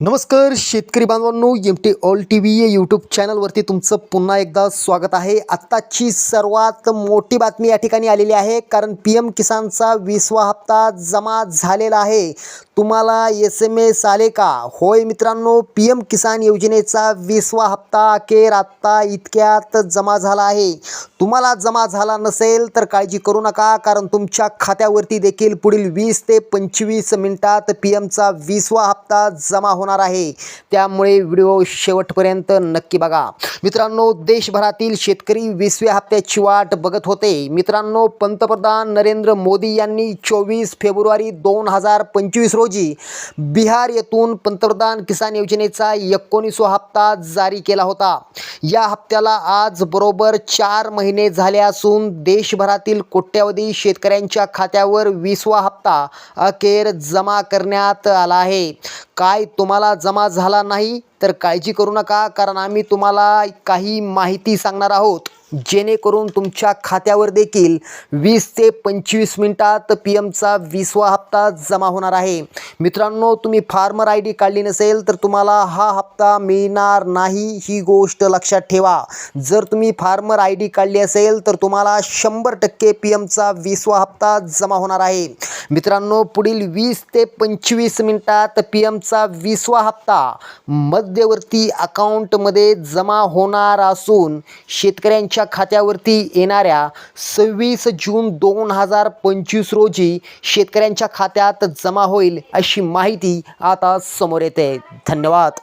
नमस्कार शेतकरी बांधवांनो M T all T V YouTube चॅनलवरती तुमचं पुन्हा एकदा स्वागत आहे. आत्ताची सर्वात मोठी बातमी या ठिकाणी आलेली आहे कारण पी एम किसानचा वीसवा हप्ता जमा झालेला आहे. तुम्हाला एस एम एस आले का? होय मित्रांनो पी एम किसान योजनेचा वीसवा हप्ता अखेर आत्ता इतक्यात जमा झाला आहे. तुम्हाला जमा झाला नसेल तर काळजी करू नका कारण तुमच्या खात्यावरती देखील पुढील वीस ते पंचवीस मिनिटात पी एमचा वीसवा हप्ता जमा होणार आहे. त्यामुळे व्हिडिओ शेवटपर्यंत नक्की बघा. मित्रांनो देशभरातील शेतकरी वीसव्या हप्त्याची वाट बघत होते. मित्रांनो पंतप्रधान नरेंद्र मोदी यांनी चोवीस फेब्रुवारी दोन हजार पंचवीस रोजी बिहार येथून पंतप्रधान किसान योजनेचा एकोणीसवा हप्ता जारी केला होता. या हप्त्याला आज बरोबर चार महिने झाले असून देशभरातील कोट्यावधी शेतकऱ्यांच्या खात्यावर वीसवा हप्ता अखेर जमा करण्यात आला आहे. काय तुम्हाला जमा झाला नाही तर काळजी करू नका कारण आम्ही तुम्हाला काही माहिती सांगणार आहोत. जेणेकरून तुमच्या खात्यावर देखील वीस ते पंचवीस मिनिटात पी एमचा वीसवा हप्ता जमा होणार आहे. मित्रांनो तुम्ही फार्मर आय डी काढली नसेल तर तुम्हाला हा हप्ता मिळणार नाही ही गोष्ट लक्षात ठेवा. जर तुम्ही फार्मर आय डी काढली असेल तर तुम्हाला शंभर टक्के पी एमचा वीसवा हप्ता जमा होणार आहे. मित्रांनो पुढील वीस ते पंचवीस मिनिटात पी एमचा वीसवा हप्ता मध्यवर्ती अकाउंटमध्ये जमा होणार असून शेतकऱ्यांच्या खात्यावरती येणाऱ्या सव्वीस जून दोन हजार पंचवीस रोजी शेतकऱ्यांच्या खात्यात जमा होईल अशी माहिती आता समोर येते. धन्यवाद.